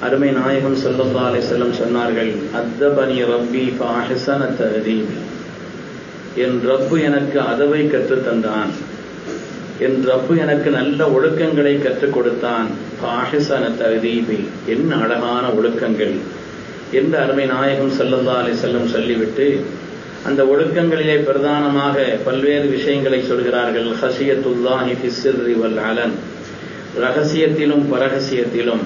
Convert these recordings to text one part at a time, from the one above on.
அருமை நாயகம் ஸல்லல்லாஹு அலை செல்லம் சொன்னார்கள் அத்தபனி ரப்பி ஃபஅஹ்ஸன தகுதி என் ரப்பு எனக்கு அதவை கற்றுத் தந்தான். என் ரப்பு எனக்கு நல்ல ஒழுக்கங்களை கற்றுக் கொடுத்தான். ஃபஅஹ்ஸன தஅதீபி என்ன அழகான ஒழுக்கங்கள். என்று அருமை நாயகம் ஸல்லல்லாஹு அலை செல்லம் சொல்லிவிட்டு அந்த ஒழுக்கங்களிலே பிரதானமாக பல்வேறு விஷயங்களை சொல்கிறார்கள். ஹசியத்துல்லாஹி ஃபிஸ்ஸிர்ரி வல் அலன். ரகசியத்திலும் பரகசியத்திலும்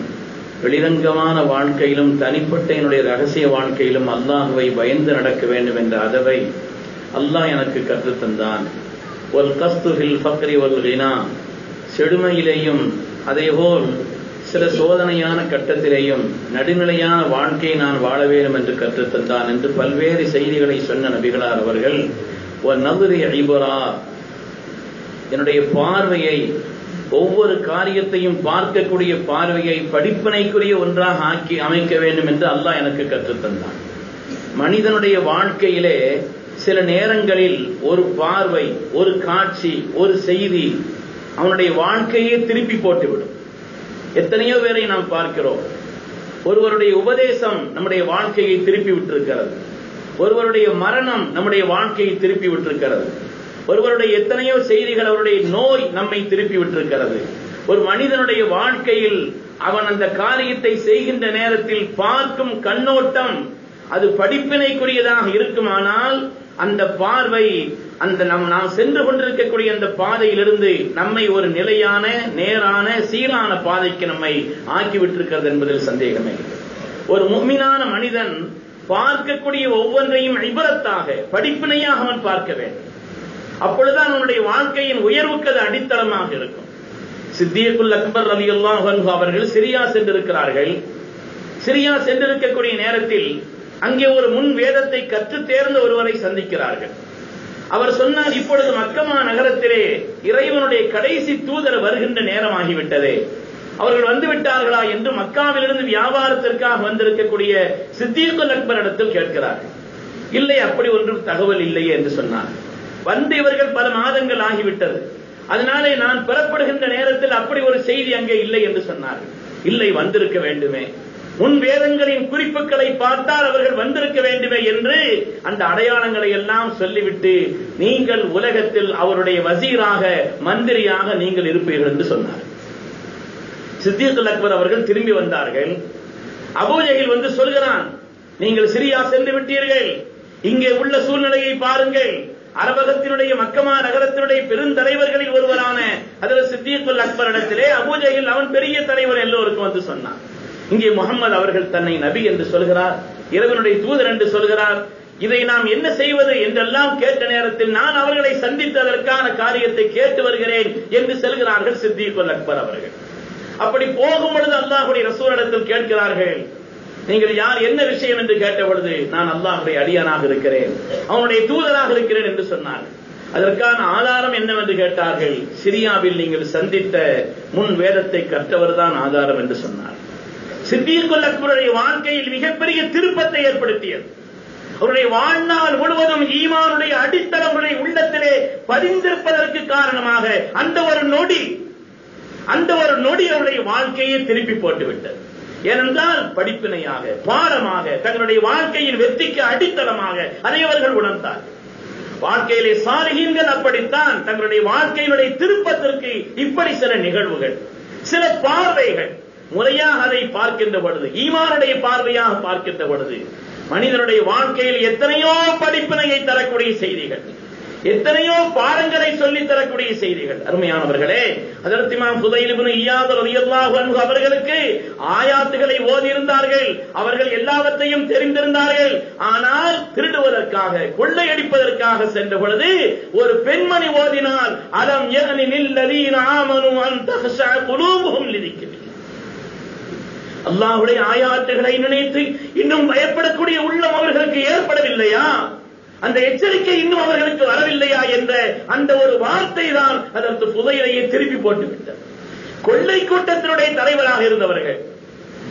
வெளிரங்கமான வாழ்க்கையிலும் தனிப்பட்ட என்னுடைய ரகசிய வாழ்க்கையிலும் அல்லாஹுவை பயந்து நடக்க வேண்டும் என்ற அதவை அல்லாஹ் எனக்கு கற்றுத் தந்தான். ஒல் கஸ்துஹில் ஃபக்ரி வல் கினா. செழுமையிலேயும் அதேபோல் சில சோதனையான கட்டத்திலேயும் நடுநிலையான வாழ்க்கையை நான் வாழ வேண்டும் என்று கற்றுத் தந்தான் என்று பல்வேறு செய்திகளை சொன்ன நபிகளார் அவர்கள் ஒரு நபுரி ஐபரா. என்னுடைய பார்வையை ஒவ்வொரு காரியத்தையும் பார்க்கக்கூடிய பார்வையை படிப்பினைக்குரிய ஒன்றாக ஆக்கி அமைக்க வேண்டும் என்று அல்லாஹ் எனக்கு கற்றுத்தந்தான். மனிதனுடைய வாழ்க்கையிலே சில நேரங்களில் ஒரு பார்வை ஒரு காட்சி ஒரு செய்தி அவனுடைய வாழ்க்கையே திருப்பி போட்டுவிடும். எத்தனையோ பேரை நாம் பார்க்கிறோம். ஒருவருடைய உபதேசம் நம்முடைய வாழ்க்கையை திருப்பி விட்டிருக்கிறது. ஒருவருடைய மரணம் நம்முடைய வாழ்க்கையை திருப்பி விட்டிருக்கிறது. ஒருவருடைய எத்தனையோ செய்திகள் அவருடைய நோய் நம்மை திருப்பி விட்டிருக்கிறது. ஒரு மனிதனுடைய வாழ்க்கையில் அவன் அந்த காரியத்தை செய்கின்ற நேரத்தில் பார்க்கும் கண்ணோட்டம் அது படிப்பினைக்குரியதாக இருக்குமானால் அந்த பார்வை அந்த நம் நாம் சென்று கொண்டிருக்கக்கூடிய அந்த பாதையிலிருந்து நம்மை ஒரு நிலையான நேரான சீரான பாதைக்கு நம்மை ஆக்கிவிட்டிருக்கிறது என்பதில் சந்தேகமே ஒரு முக்மினான மனிதன் பார்க்கக்கூடிய ஒவ்வொன்றையும் இபரத்தாக படிப்பினையாக அவன் பார்க்க வேண்டும். அப்பொழுதுதான் அவனுடைய வாழ்க்கையின் உயர்வுக்கு அது அடித்தளமாக இருக்கும். சித்தியக்குல் அக்பர் ரவி அல்லாஹ் அவர்கள் சிரியா சென்றிருக்கிறார்கள். சிரியா சென்றிருக்கக்கூடிய நேரத்தில் அங்கே ஒரு முன் வேதத்தை கற்று தேர்ந்த ஒருவரை சந்திக்கிறார்கள். அவர் சொன்னார் இப்பொழுது மக்கமா நகரத்திலே இறைவனுடைய கடைசி தூதர் வருகின்ற நேரம் ஆகிவிட்டது அவர்கள் வந்து விட்டார்களா என்று மக்காவிலிருந்து வியாபாரத்திற்காக வந்திருக்கக்கூடிய சித்தியக்குல் அக்பர் இடத்தில் கேட்கிறார்கள். இல்லை அப்படி ஒன்றும் தகவல் இல்லையே என்று சொன்னார். வந்து இவர்கள் பல மாதங்கள் ஆகிவிட்டது. அதனாலே நான் பெறப்படுகின்ற நேரத்தில் அப்படி ஒரு செய்தி அங்கே இல்லை என்று சொன்னார்கள். இல்லை வந்திருக்க வேண்டுமே. முன் வேதங்களின் குறிப்புகளை பார்த்தால் அவர்கள் வந்திருக்க வேண்டுமே என்று அந்த அடையாளங்களை எல்லாம் சொல்லிவிட்டு நீங்கள் உலகத்தில் அவருடைய வசீராக மந்திரியாக நீங்கள் இருப்பீர்கள் என்று சொன்னார் சித்தியத்துல் அக்பர் அவர்கள் திரும்பி வந்தார்கள். அபூஜையில் வந்து சொல்கிறான் நீங்கள் சிரியா சென்று விட்டீர்கள். இங்கே உள்ள சூழ்நிலையை பாருங்கள். அரபகத்தினுடைய மக்கமா நகரத்தினுடைய பெருந்தலைவர்களில் ஒருவரான அதில் சித்தியத்துல் அக்பர் இடத்திலே அபூஜையில் அவன் பெரிய தலைவர் எல்லோருக்கும் வந்து சொன்னான். இங்கே முகமது அவர்கள் தன்னை நபி என்று சொல்கிறார் இறைவனுடைய தூதர் என்று சொல்கிறார். இதை நாம் என்ன செய்வது என்றெல்லாம் கேட்ட நேரத்தில் நான் அவர்களை சந்தித்ததற்கான காரியத்தை கேட்டு வருகிறேன் என்று செல்கிறார்கள் சித்திகுல் அக்பர் அவர்கள். அப்படி போகும் பொழுது அல்லாஹுடைய ரசூலிடத்தில் கேட்கிறார்கள் நீங்கள் யார் என்ன விஷயம் என்று கேட்ட பொழுது நான் அல்லாஹுடைய அடியானாக இருக்கிறேன் அவனுடைய தூதராக இருக்கிறேன் என்று சொன்னார்கள் அதற்கான ஆதாரம் என்னவென்று கேட்டார்கள் சிரியாவில் நீங்கள் சந்தித்த முன் வேதத்தை கற்றவர் தான் ஆதாரம் என்று சொன்னார். சித்தியக்குல் அக்பருடைய வாழ்க்கையில் மிகப்பெரிய திருப்பத்தை ஏற்படுத்தியது. அவருடைய வாழ்நாள் முழுவதும் ஈமானுடைய அடித்தளமுடைய உள்ளத்திலே பதிந்திருப்பதற்கு காரணமாக அந்த ஒரு நொடி அந்த ஒரு நொடி அவருடைய வாழ்க்கையை திருப்பி போட்டுவிட்டது. ஏனென்றால் படிப்பினையாக பாடமாக தங்களுடைய வாழ்க்கையின் வெற்றிக்கு அடித்தளமாக அதை அவர்கள் உணர்ந்தார்கள். வாழ்க்கையிலே சாரகீன்கள் அப்படித்தான் தங்களுடைய வாழ்க்கையினுடைய திருப்பத்திற்கு இப்படி சில நிகழ்வுகள் சில பார்வைகள். முறையாக அதை பார்க்கின்ற பொழுது ஈமானுடைய பார்வையாக பார்க்கின்ற பொழுது மனிதனுடைய வாழ்க்கையில் எத்தனையோ படிப்பினையை தரக்கூடிய செய்திகள். எத்தனையோ பாடங்களை சொல்லி தரக்கூடிய செய்திகள். அருமையானவர்களே அதற்கு இமாம் புதையிலிபுன் ஈயாத ரலியல்லாஹு அன்ஹு அவர்களுக்கு ஆயாத்துகளை ஓதியிருந்தார்கள். அவர்கள் எல்லாவற்றையும் தெரிந்திருந்தார்கள். ஆனால் திருடுவதற்காக கொள்ளையடிப்பதற்காக சென்ற பொழுது ஒரு பெண்மணி ஓதினால் அலம் யஅனி லில்லதீன ஆமனு அன் தஹ்ஷா குலூபுஹும் லிதிக்ரி. அல்லாஹ்வுடைய ஆயாத்துகளை நினைத்து இன்னும் பயப்படக்கூடிய உள்ளம் அவர்களுக்கு ஏற்படவில்லையா? அந்த எச்சரிக்கை இன்னும் அவர்களுக்கு வரவில்லையா என்ற அந்த ஒரு வார்த்தை தான் அதற்கு புதையிலையை திருப்பி போட்டு விட்டது கொள்ளை கூட்டத்தினுடைய தலைவராக இருந்தவர்கள்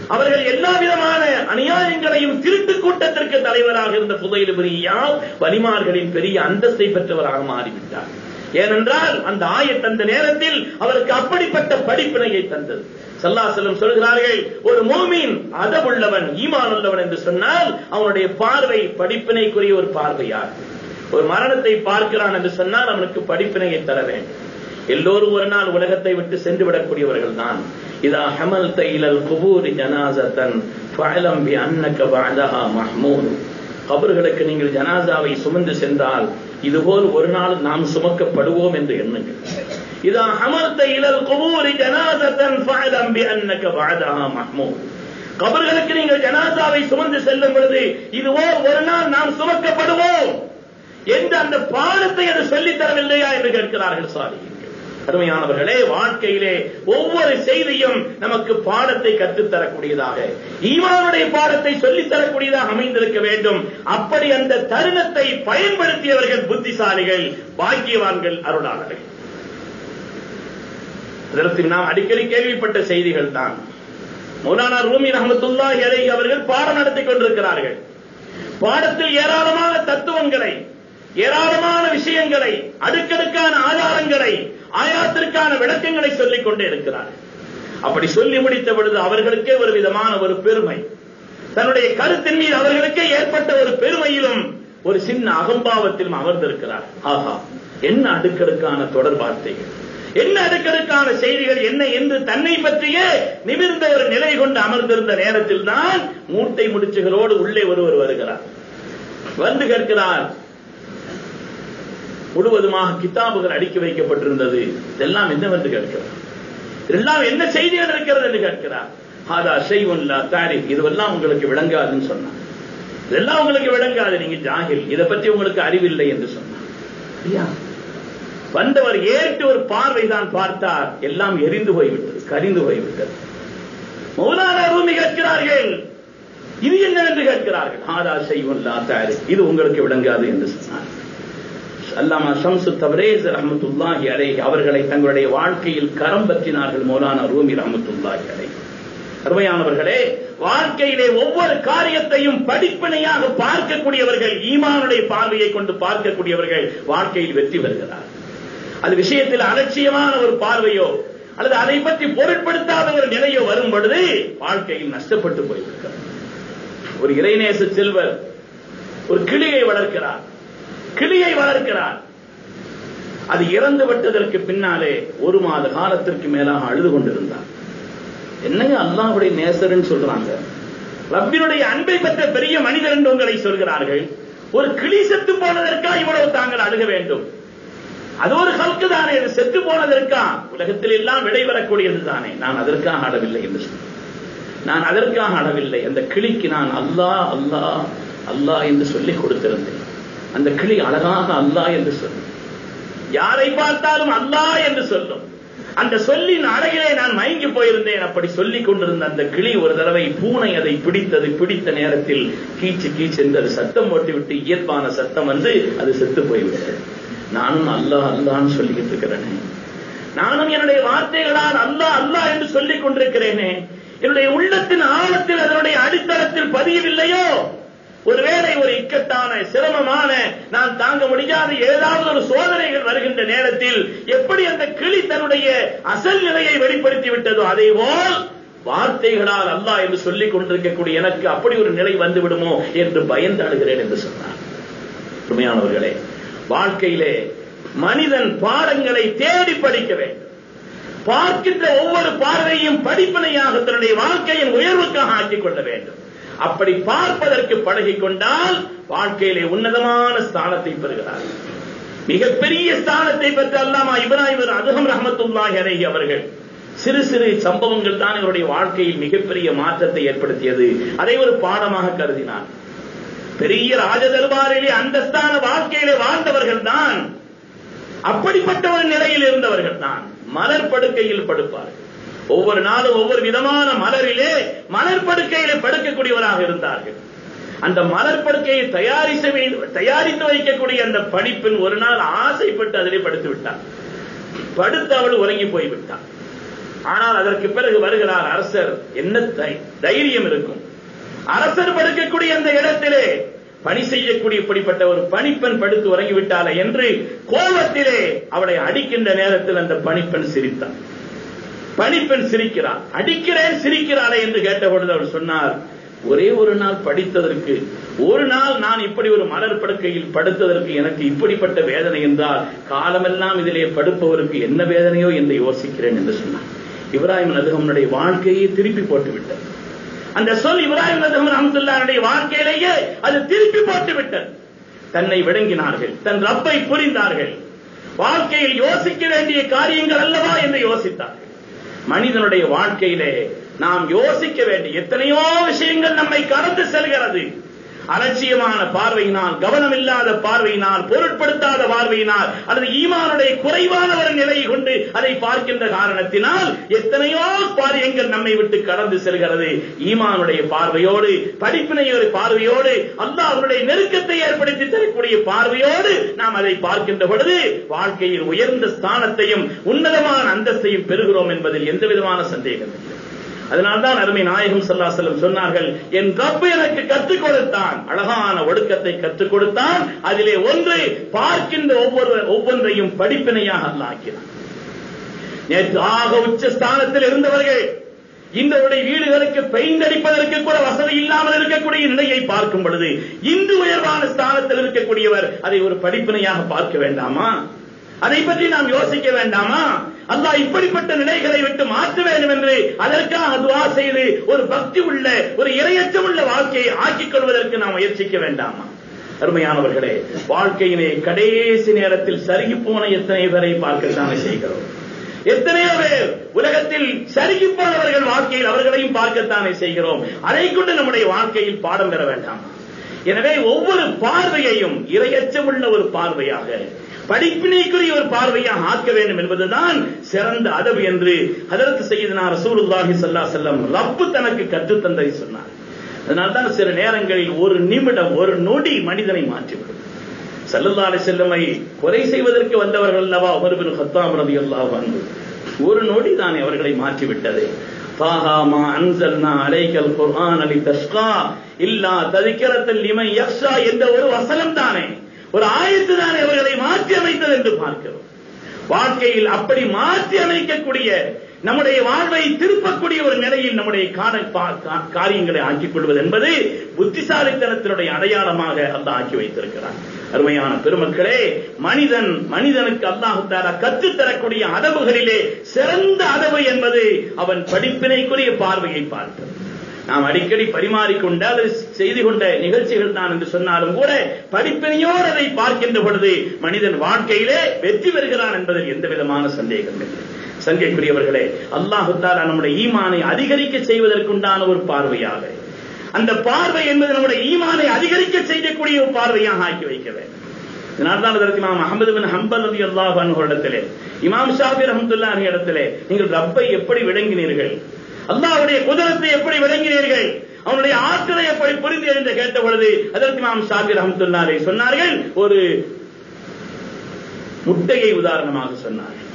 அவர்கள் எல்லா விதமான அநியாயங்களையும் திருட்டு கூட்டத்திற்கு தலைவராக இருந்த புதையில் பெரியா வலிமார்களின் பெரிய அந்தஸ்தை பெற்றவராக மாறிவிட்டார். ஏனென்றால் அந்த ஆயத் அந்த நேரத்தில் அவருக்கு அப்படிப்பட்ட படிப்பினையை தந்தது. சல்லாசலம் சொல்கிறார்கள் ஒரு மோமீன் அதவுள்ளவன் ஈமான் உள்ளவன் என்று சொன்னால் அவனுடைய பார்வை படிப்பினைக்குரிய ஒரு பார்வையார் ஒரு மரணத்தை பார்க்கிறான் என்று சொன்னால் அவனுக்கு படிப்பினையை தர வேண்டும். எல்லோரும் ஒரு நாள் உலகத்தை விட்டு சென்று விடக்கூடியவர்கள் தான். இதா ஹமல் தைலல் குபூரி ஜனாசத்தன் ஃபஅலம் பி அன்னக பஅதஹா மஹ்மூத் கபர்களுக்கு நீங்கள் ஜனாசாவை சுமந்து சென்றால் இதுபோல் ஒரு நாள் நாம் சுமக்கப்படுவோம் என்று எண்ணுங்கள். இதா அமர்த்த இலல் குபூரி ஜனாதத்தன் ஃபஅலம் பி அன்னக பஅதஹா மஹ்மூத் கபர்களுக்கு நீங்கள் ஜனாதாவை சுமந்து செல்லும் பொழுது இதுவோ ஒரு நாள் நாம் சுமக்கப்படுவோம் என்று அந்த பாடத்தை அது சொல்லித் தரவில்லையா என்று கேட்கிறார்கள் சாரி அருமையானவர்களே வாழ்க்கையிலே ஒவ்வொரு செய்தியும் நமக்கு பாடத்தை கற்றுத்தரக்கூடியதாக ஈமானுடைய பாடத்தை சொல்லித் தரக்கூடியதாக அமைந்திருக்க வேண்டும். அப்படி அந்த தருணத்தை பயன்படுத்தியவர்கள் புத்திசாலிகள் பாக்கியவான்கள் அருளாளர்கள். இதற்கு நாம் அடிக்கடி கேள்விப்பட்ட செய்திகள் தான். மௌலானா ரூமி ரஹமத்துல்லாஹி அலைஹி அவர்கள் பாடம் நடத்தி கொண்டிருக்கிறார்கள். பாடத்தில் ஏராளமான தத்துவங்களை ஏராளமான விஷயங்களை அடுக்கடுக்கான ஆதாரங்களை ஆயாத்திற்கான விளக்கங்களை சொல்லிக் கொண்டே இருக்கிறார் அப்படி சொல்லி முடித்த பொழுது அவர்களுக்கே ஒரு விதமான ஒரு பெருமை. தன்னுடைய கருத்தின் மீது அவர்களுக்கே ஏற்பட்ட ஒரு பெருமையிலும் ஒரு சின்ன அகம்பாவத்திலும் அமர்ந்திருக்கிறார். ஆஹா என்ன அடுக்கடுக்கான தொடர் வார்த்தைகள் என்ன அடுக்கடுக்கான செய்திகள் என்ன என்று தன்னை பற்றியே நிமிர்ந்த ஒரு நிலை கொண்டு அமர்ந்திருந்த நேரத்தில் தான் மூட்டை முடிச்சுகளோடு உள்ளே ஒருவர் வருகிறார். வந்து கேட்கிறார். முழுவதுமாக கித்தாபுகள் அடுக்கி வைக்கப்பட்டிருந்தது. இதெல்லாம் என்னவென்று கேட்கிறார்? இதெல்லாம் என்ன செய்திகள் இருக்கிறது என்று கேட்கிறார். ஹாதா செய்வன்லா தாரிக் இதுவெல்லாம் உங்களுக்கு விளங்காதுன்னு சொன்னார். இதெல்லாம் உங்களுக்கு விளங்காது. நீங்க ஜாகில். இதை பற்றி உங்களுக்கு அறிவில்லை என்று சொன்னார். வந்தவர் ஏற்று ஒரு பார்வை தான் பார்த்தார். எல்லாம் எரிந்து போய்விட்டது கரிந்து போய்விட்டது. மௌலானா ரூமி கேட்கிறார்கள். இது என்னவென்று கேட்கிறார்கள்? ஆதா செய்வன் லாத்தாரு இது உங்களுக்கு விளங்காது என்று சொன்னார். அல்லாமா ஷம்சு தபரேஸ் ரஹமத்துல்லாஹி அலை அவர்களை தங்களுடைய வாழ்க்கையில் கரம் பற்றினார்கள் மௌலானா ரூமி ரஹமத்துல்லாஹி அலை அருமையானவர்களே வாழ்க்கையிலே ஒவ்வொரு காரியத்தையும் படிப்பினையாக பார்க்கக்கூடியவர்கள் ஈமானுடைய பார்வையை கொண்டு பார்க்கக்கூடியவர்கள் வாழ்க்கையில் வெற்றி பெறுகிறார் அது விஷயத்தில் அலட்சியமான ஒரு பார்வையோ அல்லது அதை பற்றி பொருட்படுத்தாத ஒரு நிலையோ வரும் பொழுது வாழ்க்கையில் நஷ்டப்பட்டு போயிருக்கிறார் ஒரு இறைநேச செல்வர் ஒரு கிளியை வளர்க்கிறார். கிளியை வளர்க்கிறார். அது இறந்து விட்டதற்கு பின்னாலே ஒரு மாத காலத்திற்கு மேலாக அழுது கொண்டிருந்தார். என்னங்க அல்லாஹுடைய நேசர்னு சொல்றாங்க? ரப்பினுடைய அன்பை பெற்ற பெரிய மனிதர் என்று உங்களை சொல்கிறார்கள். ஒரு கிளி செத்து போனதற்காக இவ்வளவு தாங்கள் அழுக வேண்டும். அது ஒரு கல்கு தானே அது செத்து போனதற்கா உலகத்தில் எல்லாம் விடைபெறக்கூடியது தானே. நான் அதற்காக ஆடவில்லை என்று சொன்னேன். நான் அதற்காக ஆடவில்லை அந்த கிளிக்கு நான் அல்லாஹ் அல்லாஹ் அல்லாஹ் என்று சொல்லி கொடுத்திருந்தேன். அந்த கிளி அழகாக அல்லாஹ் என்று சொல்லும் யாரை பார்த்தாலும் அல்லாஹ் என்று சொல்லும். அந்த சொல்லின் அழகிலே நான் மயங்கி போயிருந்தேன். அப்படி சொல்லிக் கொண்டிருந்த அந்த கிளி ஒரு தடவை பூனை அதை பிடித்தது பிடித்த நேரத்தில் கீச்சு கீச்சு என்று அது சத்தம் ஓட்டிவிட்டு இயல்பான சத்தம் வந்து அது செத்து போய்விட்டது. நானும் அல்லாஹ் அல்லான்னு சொல்லிக்கிட்டு இருக்கிறேனே. நானும் என்னுடைய வார்த்தைகளால் அல்லாஹ் அல்லாஹ் என்று சொல்லிக் கொண்டிருக்கிறேனே. என்னுடைய உள்ளத்தின் ஆழத்தில் அதனுடைய அடித்தளத்தில் பதியவில்லையோ? ஒருவேளை ஒரு இக்கட்டான சிரமமான நான் தாங்க முடியாத ஏதாவது ஒரு சோதனைகள் வருகின்ற நேரத்தில் எப்படி அந்த கிளி தன்னுடைய அசல் நிலையை வெளிப்படுத்தி விட்டதோ? அதே போல் வார்த்தைகளால் அல்லாஹ் என்று சொல்லிக் கொண்டிருக்கக்கூடிய எனக்கு அப்படி ஒரு நிலை வந்து விடுமோ என்று பயந்து அழுகிறேன் என்று சொன்னார். உண்மையானவர்களே வாழ்க்கையிலே மனிதன் பாடங்களை தேடி படிக்க வேண்டும். பார்க்கின்ற ஒவ்வொரு பார்வையும் படிப்பனையாக தன்னுடைய வாழ்க்கையின் உயர்வுக்காக ஆக்கிக் கொள்ள வேண்டும். அப்படி பார்ப்பதற்கு பழகிக் கொண்டால் வாழ்க்கையிலே உன்னதமான ஸ்தானத்தை பெறுகிறார். மிகப்பெரிய ஸ்தானத்தை பெற்ற அல்லாமா இவர் அதுகம் ரஹமத்துல்லாஹி அலைஹி அவர்கள் சிறு சிறு சம்பவங்கள் தான் இவருடைய வாழ்க்கையில் மிகப்பெரிய மாற்றத்தை ஏற்படுத்தியது. அதை ஒரு பாடமாக கருதினார். பெரிய ராஜதர்பாரிலே அந்தஸ்தான வாழ்க்கையிலே வாழ்ந்தவர்கள் தான் அப்படிப்பட்ட ஒரு நிலையில் இருந்தவர்கள் தான் மலர் படுக்கையில் படுப்பார்கள். ஒவ்வொரு நாளும் ஒவ்வொரு விதமான மலரிலே மலர் படுக்கையிலே படுக்கக்கூடியவராக இருந்தார்கள். அந்த மலர் படுக்கையை தயாரித்து தயாரித்து வைக்கக்கூடிய அந்த படிப்பின் ஒரு நாள் ஆசைப்பட்டு அதிலே படுத்து விட்டார் படுத்து அவள் உறங்கி போய்விட்டார் ஆனால் அதற்கு பிறகு வருகிறார் அரசர் என்ன தைரியம் இருக்கும்? அரசர் படுக்கக்கூடிய அந்த இடத்திலே பணி செய்யக்கூடிய இப்படிப்பட்ட ஒரு பணிப்பெண் படுத்து உறங்கிவிட்டாளே என்று கோபத்திலே அவளை அடிக்கின்ற நேரத்தில் அந்த பணிப்பெண் சிரித்தான். பணிப்பெண் சிரிக்கிறார் அடிக்கிறேன் சிரிக்கிறாளே என்று கேட்டபொழுது அவர் சொன்னார் ஒரே ஒரு நாள் படித்ததற்கு ஒரு நாள் நான் இப்படி ஒரு மலர் படுக்கையில் படுத்ததற்கு எனக்கு இப்படிப்பட்ட வேதனை என்றால் காலமெல்லாம் இதிலே படுப்பவருக்கு என்ன வேதனையோ என்று யோசிக்கிறேன் என்று சொன்னார். இப்ராஹிம் நதுகமனுடைய வாழ்க்கையை திருப்பி போட்டு விட்டார் அந்த சொல் இப்ராஹிம் நதுகம் ரஹமத்துல்லாருடைய வாழ்க்கையிலேயே அது திருப்பி போட்டு விட்டது. தன்னை விளங்கினார்கள் தன் ரப்பை புரிந்தார்கள். வாழ்க்கையில் யோசிக்க வேண்டிய காரியங்கள் அல்லவா என்று யோசித்தார்கள். மனிதனுடைய வாழ்க்கையிலே நாம் யோசிக்க வேண்டிய எத்தனையோ விஷயங்கள் நம்மை கடந்து செல்கிறது. அலட்சியமான பார்வையினால் கவனம் இல்லாத பார்வையினால் பொருட்படுத்தாத பார்வையினால் அல்லது ஈமானுடைய குறைவான ஒரு நிலையை கொண்டு அதை பார்க்கின்ற காரணத்தினால் எத்தனையோ காரியங்கள் நம்மை விட்டு கடந்து செல்கிறது. ஈமானுடைய பார்வையோடு படிப்பினையோட பார்வையோடு அல்லாஹ்வுடைய நெருக்கத்தை ஏற்படுத்தி தரக்கூடிய பார்வையோடு நாம் அதை பார்க்கின்ற பொழுது வாழ்க்கையில் உயர்ந்த ஸ்தானத்தையும் உன்னதமான அந்தஸ்தையும் பெறுகிறோம் என்பதில் எந்த விதமான சந்தேகம் இல்லை. அதனால்தான் அருமை நாயகம் சல்லா செல்லம் சொன்னார்கள் என் ரப்பு எனக்கு கற்றுக் கொடுத்தான். அழகான ஒடுக்கத்தை கற்றுக் கொடுத்தான். அதிலே ஒன்று பார்க்கின்ற ஒவ்வொரு ஒவ்வொன்றையும் படிப்பினையாக அல்லாக்கிறான் நேற்று ஆக உச்ச ஸ்தானத்தில் இருந்தவர்கள் இந்தவருடைய வீடுகளுக்கு பெயிண்ட் அடிப்பதற்கு கூட வசதி இல்லாமல் இருக்கக்கூடிய நிலையை பார்க்கும் பொழுது இந்து உயர்வான ஸ்தானத்தில் இருக்கக்கூடியவர் அதை ஒரு படிப்பினையாக பார்க்க வேண்டாமா? அதை பற்றி நாம் யோசிக்க வேண்டாமா? அல்லாஹ் இப்படிப்பட்ட நிலைகளை விட்டு மாற்ற வேண்டும் என்று அதற்காக துவா செய்து ஒரு பக்தி உள்ள ஒரு இரையற்றம் உள்ள வாழ்க்கையை ஆக்கிக் கொள்வதற்கு நாம் முயற்சிக்க வேண்டாமா? அருமையானவர்களே வாழ்க்கையிலே கடைசி நேரத்தில் சருகி போன எத்தனை பேரை பார்க்கத்தானே செய்கிறோம்? எத்தனையோ பேர் உலகத்தில் சருகி போனவர்கள் வாழ்க்கையில் அவர்களையும் பார்க்கத்தானே செய்கிறோம். அதை கொண்டு நம்முடைய வாழ்க்கையில் பாடம் பெற வேண்டாம். எனவே ஒவ்வொரு பார்வையையும் இரையச்சமுள்ள ஒரு பார்வையாக படிப்பினைக்குரிய ஒரு பார்வையாக ஆக்க வேண்டும் என்பதுதான் சிறந்த அதவு என்று அதற்கு செய்தனார் ரசூலுல்லாஹி செல்லா செல்லம் ரப்பு தனக்கு கற்றுத்தந்தை சொன்னார். அதனால்தான் சில நேரங்களில் ஒரு நிமிடம் ஒரு நொடி மனிதனை மாற்றிவிடும். சல்லல்லா அலைஹி செல்லமை கொலை செய்வதற்கு வந்தவர்கள் அல்லவா உமர் பின் கத்தாம் அல்லா வந்து ஒரு நொடி தானே அவர்களை மாற்றிவிட்டது. தாஹா மா அன்சல்னா அலைக்கல் குர்ஆன் அலி தஸ்கா இல்லா ததிக்கரத்தில் லிமன் யக்ஷா என்ற ஒரு வசனம் தானே. ஒரு ஆயத்து தானே அவர்களை மாற்றி அமைத்தது என்று பார்க்கிறோம். வாழ்க்கையில் அப்படி மாற்றி அமைக்கக்கூடிய நம்முடைய வாழ்வை திருப்பக்கூடிய ஒரு நிலையில் நம்முடைய காரியங்களை ஆக்கிக் கொள்வது என்பது புத்திசாலித்தனத்தினுடைய அடையாளமாக அந்த ஆக்கி வைத்திருக்கிறார் அருமையான பெருமக்களே மனிதன் மனிதனுக்கு அல்லாஹு தாரா கற்றுத்தரக்கூடிய அதவுகளிலே சிறந்த அதவு என்பது அவன் படிப்பினைக்குரிய பார்வையை பார்க்கிறது நாம் அடிக்கடி பரிமாறிக்கொண்ட அல்லது செய்து கொண்ட நிகழ்ச்சிகள் தான் என்று சொன்னாலும் கூட படிப்பினையோடு அதை பார்க்கின்ற பொழுது மனிதன் வாழ்க்கையிலே வெற்றி பெறுகிறான் என்பதில் எந்த விதமான சந்தேகம் இல்லை. சங்கைக்குரியவர்களே அல்லாஹு தாலா நம்முடைய ஈமானை அதிகரிக்க செய்வதற்குண்டான ஒரு பார்வையாக அந்த பார்வை என்பது நம்முடைய ஈமானை அதிகரிக்க செய்யக்கூடிய ஒரு பார்வையாக ஆக்கி வைக்க வேண்டும். இதனால்தான் அதற்கு இமாம் அகமது பின் ஹம்பல் ரதி அல்லாஹ் இடத்திலே இமாம் ஷாபி ரஹமத்துல்லா இடத்திலே நீங்கள் ரப்பை எப்படி விளங்கினீர்கள்? அல்லாஹ்வுடைய குதிரத்தை எப்படி விளங்கினீர்கள்? அவனுடைய ஆற்றலை எப்படி புரிந்து என்று கேட்ட பொழுது அதற்கு இமாம் ஷாபி ரஹமத்துல்லாரை சொன்னார்கள் ஒரு முட்டையை உதாரணமாக சொன்னார்கள்.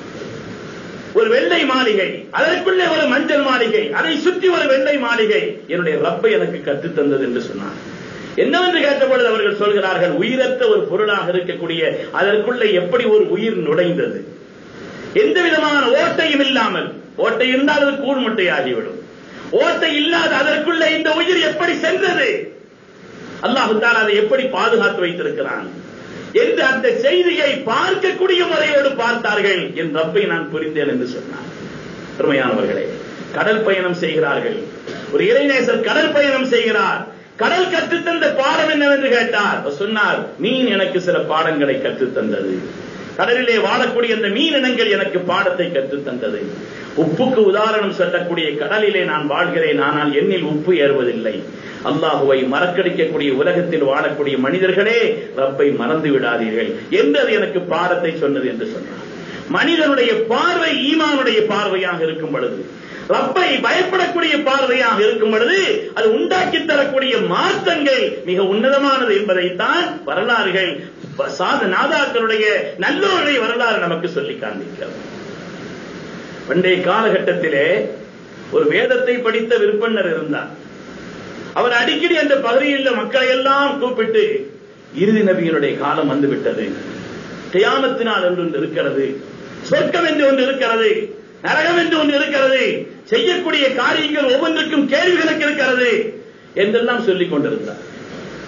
ஒரு வெள்ளை மாளிகை அதற்குள்ளே ஒரு மஞ்சள் மாளிகை அதை சுற்றி ஒரு வெள்ளை மாளிகை. என்னுடைய ரப்பை எனக்கு கற்றுத்தந்தது என்று சொன்னார். என்னவென்று கேட்டபொழுது அவர்கள் சொல்கிறார்கள் உயிரற்ற ஒரு பொருளாக இருக்கக்கூடிய அதற்குள்ளே எப்படி ஒரு உயிர் நுழைந்தது? எந்த விதமான ஓட்டையும் இல்லாமல் ஓட்டை இருந்தால் அது கூழ் முட்டை ஆகிவிடும் ஓட்டை இல்லாத அதற்குள்ளே இந்த உயிர் எப்படி சென்றது? அல்லாஹு தான் அதை எப்படி பாதுகாத்து வைத்திருக்கிறான்? என்று அந்த செய்தியை பார்க்கக்கூடிய முறையோடு பார்த்தார்கள் என் ரப்பை நான் புரிந்தேன் என்று சொன்னார். பெருமையானவர்களே கடல் பயணம் செய்கிறார்கள். ஒரு இறைநேசர் கடல் பயணம் செய்கிறார். கடல் கற்றுத்தந்த பாடம் என்னவென்று கேட்டார். சொன்னார் மீன் எனக்கு சில பாடங்களை கற்றுத்தந்தது. கடலிலே வாழக்கூடிய அந்த மீன் இனங்கள் எனக்கு பாடத்தை கற்றுத்தந்தது. உப்புக்கு உதாரணம் சொல்லக்கூடிய கடலிலே நான் வாழ்கிறேன் ஆனால் என்னில் உப்பு ஏறுவதில்லை. அல்லாஹுவை மறக்கடிக்கக்கூடிய உலகத்தில் வாழக்கூடிய மனிதர்களே ரப்பை மறந்து விடாதீர்கள் என்று அது எனக்கு பாடத்தை சொன்னது என்று சொன்னார். மனிதனுடைய பார்வை ஈமானுடைய பார்வையாக இருக்கும் பொழுது ரப்பை பயப்படக்கூடிய பார்வையாக இருக்கும் பொழுது அது உண்டாக்கி தரக்கூடிய மாற்றங்கள் மிக உன்னதமானது என்பதைத்தான் வரலாறுகள் சாத நாதாக்களுடைய நல்லோருடைய வரலாறு நமக்கு சொல்லி காண்பிக்கிறது. பண்டைய காலகட்டத்திலே ஒரு வேதத்தை படித்த விற்பனர் இருந்தார். அவர் அடிக்கடி அந்த பகுதியில் மக்களை எல்லாம் கூப்பிட்டு இறுதி நபிகளுடைய காலம் வந்துவிட்டது. கியாமத்தினால் என்று ஒன்று இருக்கிறது. சொர்க்கம் என்று ஒன்று இருக்கிறது. நரகம் என்று ஒன்று இருக்கிறது. செய்யக்கூடிய காரியங்கள் ஒவ்வொன்றுக்கும் கேள்விகளுக்கு இருக்கிறது என்றெல்லாம் சொல்லிக் கொண்டிருந்தார்.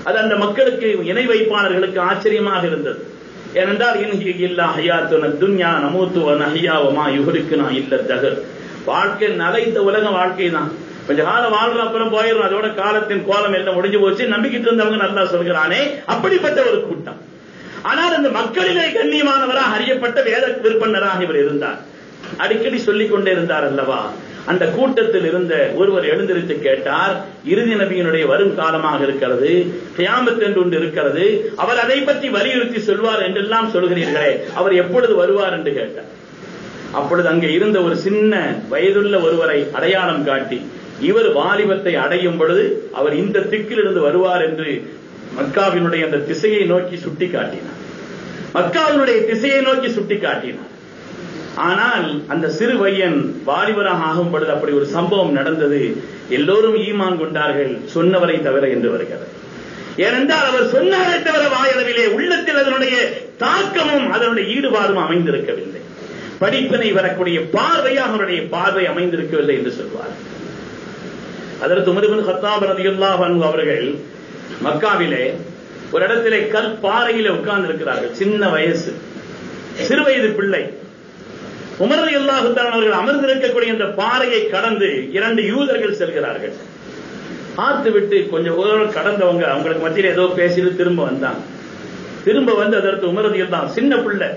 அது அந்த மக்களுக்கு இணை வைப்பாளர்களுக்கு ஆச்சரியமாக இருந்தது. ஏனென்றால் இன்ஹி இல்லா ஹயாத்துன துன்யா நமூத்து நஹியாவமா யுகருக்கு இல்ல தகர் வாழ்க்கை நலைத்த உலக வாழ்க்கை தான் கொஞ்ச காலம் வாழ்ற அப்புறம் போயிடும் அதோட காலத்தின் கோலம் எல்லாம் முடிஞ்சு போச்சு. நம்பிக்கிட்டு இருந்தவங்க நல்லா சொல்கிறானே. அப்படிப்பட்ட ஒரு கூட்டம். ஆனால் அந்த மக்களிலே கண்ணியமானவராக அறியப்பட்ட வேத விற்பனராக இவர் இருந்தார். அடிக்கடி சொல்லிக் கொண்டே இருந்தார் அல்லவா? அந்த கூட்டத்தில் இருந்த ஒருவர் எழுந்திருத்து கேட்டார் இறுதி நபியினுடைய வரும் காலமாக இருக்கிறது கியாமத் என்று ஒன்று இருக்கிறது அவர் அதை பற்றி வலியுறுத்தி சொல்வார் என்றெல்லாம் சொல்கிறீர்களே அவர் எப்பொழுது வருவார்? என்று கேட்டார். அப்பொழுது அங்கே இருந்த ஒரு சின்ன வயதுள்ள ஒருவரை அடையாளம் காட்டி இவர் வாலிபத்தை அடையும் பொழுது அவர் இந்த திக்கிலிருந்து வருவார் என்று மக்காவினுடைய அந்த திசையை நோக்கி சுட்டி காட்டினார் மக்காவினுடைய திசையை நோக்கி சுட்டி காட்டினார் ஆனால் அந்த சிறு பையன் வாலிபராக ஆகும் பொழுது அப்படி ஒரு சம்பவம் நடந்தது. எல்லோரும் ஈமான் கொண்டார்கள். சொன்னவரை தவிர என்று வருகிறது. ஏனென்றால் அவர் சொன்னாரை தவிர வாயளவிலே உள்ளத்தில் அதனுடைய தாக்கமும் அதனுடைய ஈடுபாடும் அமைந்திருக்கவில்லை. படிப்பினை வரக்கூடிய பார்வையாக அவருடைய பார்வை அமைந்திருக்கவில்லை என்று சொல்வார்கள். அதற்கு உமரிபின் ஹத்தாப் ரதியுல்லாஹ் அவர்கள் மக்காவிலே ஒரு இடத்திலே கல் பாறையிலே உட்கார்ந்து இருக்கிறார்கள் சின்ன வயசு. சிறு வயது பிள்ளை. உமர் அல்லாஹுத்தான் அவர்கள் அமர்ந்திருக்கக்கூடிய இந்த பாறையை கடந்து இரண்டு யூதர்கள் செல்கிறார்கள். பார்த்து விட்டு கொஞ்சம் தூரம் கடந்தவங்க அவங்களுக்கு மத்தியில் ஏதோ பேசிட்டு திரும்ப வந்தாங்க. திரும்ப வந்து அதற்கு உமரதியில் தான் சின்ன பிள்ளை.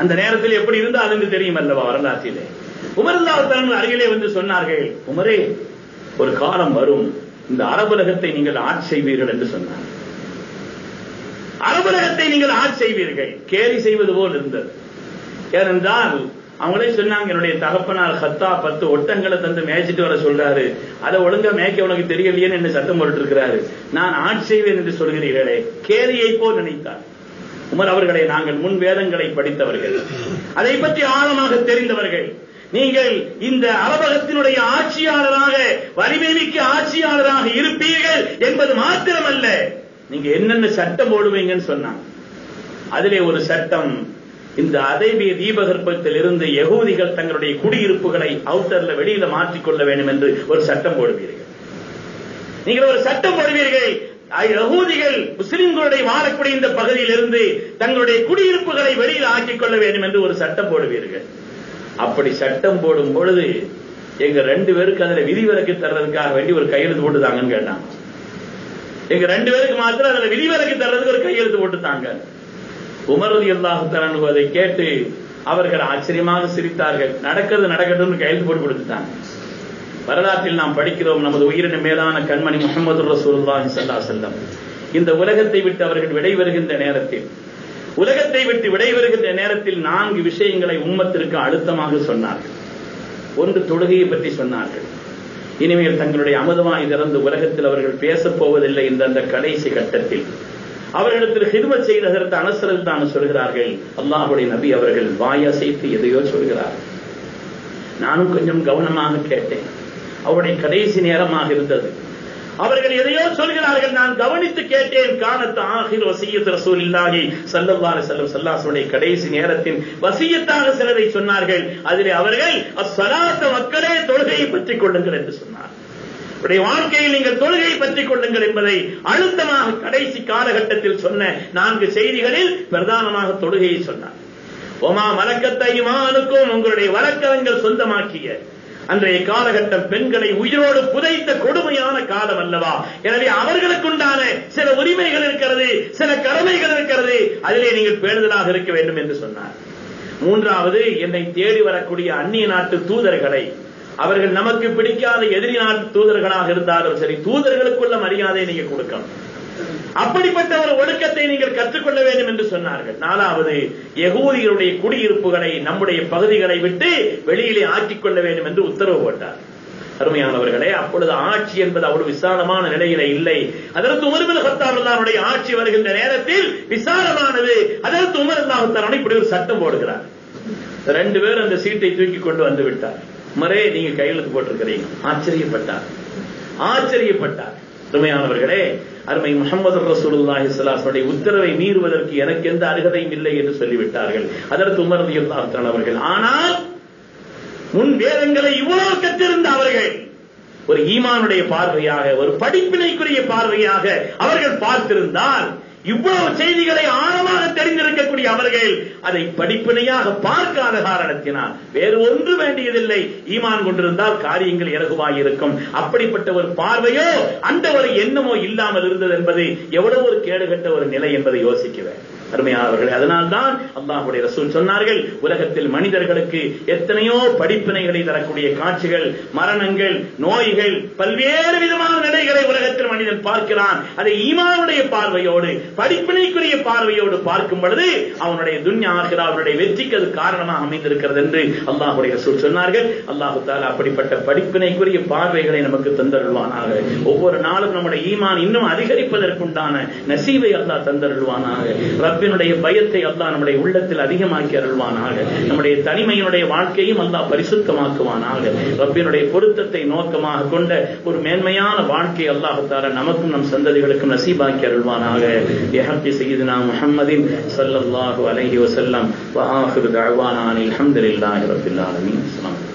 அந்த நேரத்தில் எப்படி இருந்தா அதுன்னு தெரியும் அல்லவா வரலாற்றிலே உமரல்லாஹுத்தான் அருகிலே வந்து சொன்னார்கள் உமரே ஒரு காலம் வரும். இந்த அரபுலகத்தை நீங்கள் ஆட்சி செய்வீர்கள் என்று சொன்னார். அரபுலகத்தை நீங்கள் ஆட்சி செய்வீர்கள். கேலி செய்வது போல் இருந்தது. ஏனென்றால் அவங்களே சொன்னாங்க என்னுடைய தகப்பனால் ஹத்தா பத்து ஒட்டங்களை தந்து மேய்ச்சிட்டு வர சொல்றாரு. அதை ஒழுங்கா மேய்க்க உனக்கு தெரியலையேன்னு என்ன சத்தம் போட்டு இருக்கிறாரு நான் ஆட்சி செய்வேன் என்று சொல்கிறீர்களே. கேலியை போல் நினைத்தார். உமர் அவர்களை நாங்கள் முன் வேதங்களை படித்தவர்கள். அதை பற்றி ஆழமாக தெரிந்தவர்கள். நீங்கள் இந்த அரபகத்தினுடைய ஆட்சியாளராக வலிமை மிக்க ஆட்சியாளராக இருப்பீர்கள் என்பது மாத்திரமல்ல. நீங்க என்னென்ன சட்டம் போடுவீங்கன்னு சொன்னாங்க அதிலே ஒரு சட்டம் இந்த அதேபிய தீபகற்பத்தில் இருந்து யகூதிகள் தங்களுடைய குடியிருப்புகளை அவுட்டர்ல வெளியில மாற்றிக்கொள்ள வேண்டும் என்று ஒரு சட்டம் போடுவீர்கள். நீங்கள் ஒரு சட்டம் போடுவீர்கள். யகூதிகள் முஸ்லிம்களுடைய வாழக்கூடிய இந்த பகுதியில் இருந்து தங்களுடைய குடியிருப்புகளை வெளியில் ஆக்கிக் கொள்ள வேண்டும் என்று ஒரு சட்டம் போடுவீர்கள். அப்படி சட்டம் போடும் பொழுது எங்க ரெண்டு பேருக்கு அதுல விதிவிலக்கு தர்றதுக்காக வேண்டி ஒரு கையெழுத்து போட்டுதாங்கன்னு கேட்டாங்க எங்க ரெண்டு பேருக்கு மாத்திரம் அதுல விதிவிலக்கு தர்றதுக்கு ஒரு கையெழுத்து போட்டுத்தாங்க உமரது அல்லாஹு அதை கேட்டு அவர்கள் ஆச்சரியமாக சிரித்தார்கள். நடக்கிறது நடக்கட்டும் கையெழுத்து போட்டு கொடுத்துட்டாங்க. வரலாற்றில் நாம் படிக்கிறோம் நமது உயிரின மேலான கண்மணி முகமது ரசூல்லா செல்லா செல்லம் இந்த உலகத்தை விட்டு அவர்கள் விடைபெறுகின்ற நேரத்தில் உலகத்தை விட்டு விடைபெறுகின்ற நேரத்தில் நான்கு விஷயங்களை உம்மத்திற்கு அழுத்தமாக சொன்னார்கள். ஒன்று தொழுகையை பற்றி சொன்னார்கள். இனிமேல் தங்களுடைய அமுதமாய் திறந்து உலகத்தில் அவர்கள் பேசப் போவதில்லை என்ற அந்த கடைசி கட்டத்தில். அவர்களிடத்தில் ஹிதுமத் செய்ததற்கு அனசரல் தான் சொல்கிறார்கள் அல்லாஹுடைய நபி அவர்கள் வாயசைத்து எதையோ சொல்கிறார். நானும் கொஞ்சம் கவனமாக கேட்டேன். அவருடைய கடைசி நேரமாக இருந்தது. அவர்கள் எதையோ சொல்கிறார்கள். நான் கவனித்து கேட்டேன். காணத்து ஆகிர் வசியத் ரசூல் இல்லாஹி சல்லல்லாஹு செல்லும் சல்லாசுடைய கடைசி நேரத்தின் வசியத்தாக சிலரை சொன்னார்கள். அதிலே அவர்கள் அஸ்ஸலாத்த மக்களே தொழுகையை பற்றிக் கொள்ளுங்கள் என்று சொன்னார். உடைய வாழ்க்கையில் நீங்கள் தொழுகை பற்றிக் கொள்ளுங்கள் என்பதை அழுத்தமாக கடைசி காலகட்டத்தில் சொன்ன நான்கு செய்திகளில் பிரதானமாக தொழுகையை சொன்னார். ஒமா மலக்கத்தை இமானுக்கும் உங்களுடைய வழக்கங்கள் சொந்தமாக்கிய அன்றைய காலகட்டம் பெண்களை உயிரோடு புதைத்த கொடுமையான காலம் அல்லவா? எனவே அவர்களுக்குண்டான சில உரிமைகள் இருக்கிறது சில கடமைகள் இருக்கிறது. அதிலே நீங்கள் பேணுதலாக இருக்க வேண்டும் என்று சொன்னார். மூன்றாவது என்னை தேடி வரக்கூடிய அந்நிய நாட்டு தூதர்களை. அவர்கள் நமக்கு பிடிக்காத எதிரி நாட்டு தூதர்களாக இருந்தாலும் சரி தூதர்களுக்குள்ள மரியாதை நீங்க கொடுக்கணும். அப்படிப்பட்ட ஒரு ஒழுக்கத்தை நீங்கள் கற்றுக்கொள்ள வேண்டும் என்று சொன்னார்கள். நாலாவது எகூதிகளுடைய குடியிருப்புகளை நம்முடைய பகுதிகளை விட்டு வெளியிலே ஆக்கிக் கொள்ள வேண்டும் என்று உத்தரவு போட்டார். அருமையானவர்களே அப்பொழுது ஆட்சி என்பது அவ்வளவு விசாலமான நிலையில இல்லை. அதற்கு உமர்பில் ஹத்தாருடைய ஆட்சி வருகின்ற நேரத்தில் விசாலமானது. அதற்கு உமர் அல்லாஹத்தாரன் இப்படி ஒரு சட்டம் போடுகிறார். ரெண்டு பேரும் அந்த சீட்டை தூக்கி கொண்டு வந்து விட்டார். மரே நீங்க கையெழுத்து போட்டிருக்கிறீங்க. ஆச்சரியப்பட்டார். ஆச்சரியப்பட்டார். அருமையானவர்களே அருமை முகமது ரசூலுல்லாஹி ஸல்லல்லாஹு உத்தரவை மீறுவதற்கு எனக்கு எந்த அருகதையும் இல்லை என்று சொல்லிவிட்டார்கள். அதற்கு உமர் ரலியல்லாஹு அவர்கள் ஆனால் முன் வேதங்களை இவ்வளவு கற்றிருந்த அவர்கள் ஒரு ஈமானுடைய பார்வையாக ஒரு படிப்பினைக்குரிய பார்வையாக அவர்கள் பார்த்திருந்தால் இவ்வளவு செய்திகளை ஆழமாக தெரிந்திருக்கக்கூடிய அவர்கள் அதை படிப்பினையாக பார்க்காத காரணத்தினால் வேறு ஒன்று வேண்டியதில்லை. ஈமான் கொண்டிருந்தால் காரியங்கள் இலகுவாய் இருக்கும் அப்படிப்பட்ட ஒரு பார்வையோ அந்த ஒரு எண்ணமோ இல்லாமல் இருந்தது என்பது எவ்வளவு ஒரு கேடுகட்ட ஒரு நிலை என்பதை யோசிக்கிறேன் அருமையானவர்களே அதனால்தான் அல்லாஹுடைய ரசூல் சொன்னார்கள் உலகத்தில் மனிதர்களுக்கு எத்தனையோ படிப்பினைகளை தரக்கூடிய காட்சிகள் மரணங்கள் நோய்கள் பல்வேறு விதமான நிலைகளை உலகத்தில் மனிதன் பார்க்கிறான். அதை ஈமானுடைய பார்வையோடு படிப்பினைக்குரிய பார்வையோடு பார்க்கும் பொழுது அவனுடைய துன்யா ஆகிற அவனுடைய வெற்றிக்கு அது காரணமாக அமைந்திருக்கிறது என்று அல்லாஹுடைய ரசூல் சொன்னார்கள். அல்லாஹு தாலா அப்படிப்பட்ட படிப்பினைக்குரிய பார்வைகளை நமக்கு தந்தருள்வானாக. ஒவ்வொரு நாளும் நம்முடைய ஈமான் இன்னும் அதிகரிப்பதற்குண்டான நசீவை அல்லாஹ் தந்தருள்வானாக. ரப்பினுடைய பயத்தை அல்லாஹ் நம்முடைய உள்ளத்தில் அதிகமாக்கி அருள்வானாக. நம்முடைய தனிமையினுடைய வாழ்க்கையும் அல்லாஹ் பரிசுத்தமாக்குவானாக. ரப்பினுடைய பொருத்தத்தை நோக்கமாக கொண்ட ஒரு மேன்மையான வாழ்க்கை அல்லாஹத்தார நமக்கும் நம் சந்ததிகளுக்கும் நசீபாக்கி அருள்வானாக. எஹப்பி செய்தினா முஹம்மதின் சல்லல்லாஹு அலஹி வசல்லம் வாஹிரு தழ்வானான் அலமதுல்லாஹி ரபில்லாலமின் அஸ்லாம்